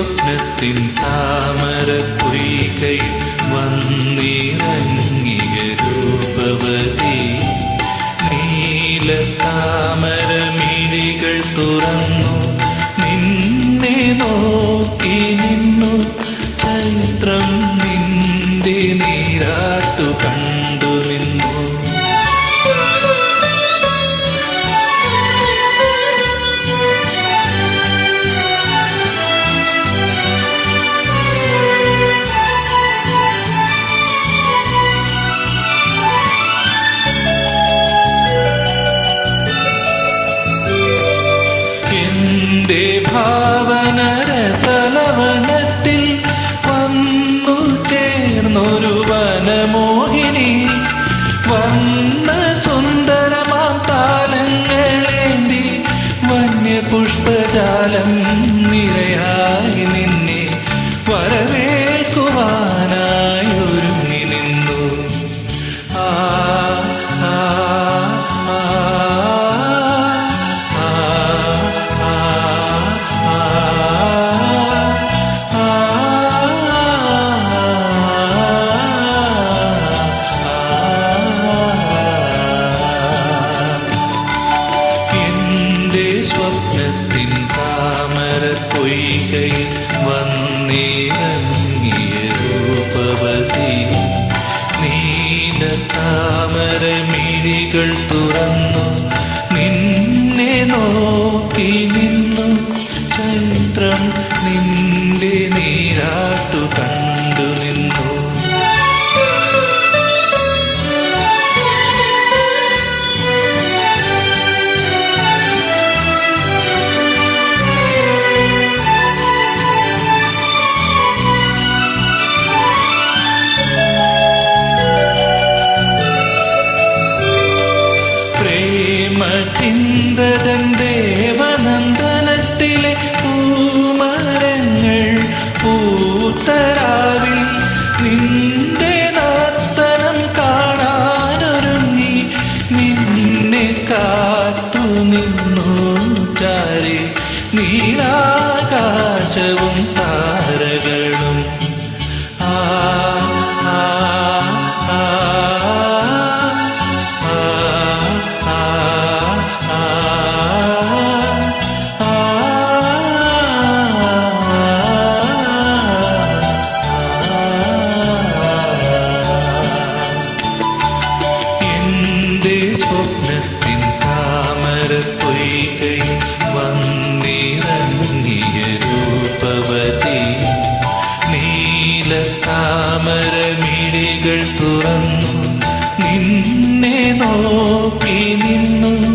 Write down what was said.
സ്വപ്നത്തിൻ താമര കുയികൈ വന്നിറങ്ങിയ രൂപവതി. നീല താമര മിഴികൾ തുറന്നു നിന്നെ നോക്കി നിന്നു ചൈത്രം പൊയ്കൈ വന്നിറങ്ങിയ രൂപവതി. നീല താമരമിഴികൾ തുറന്നു നിന്നെ നോക്കി ಜಾರಿ ನೀಳಾಕಾಶವುಂಟಾ നീല തുറന്നു നിന്നെ നോക്കി നിന്നും